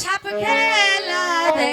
সাপ খেলা দে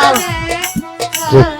Oh.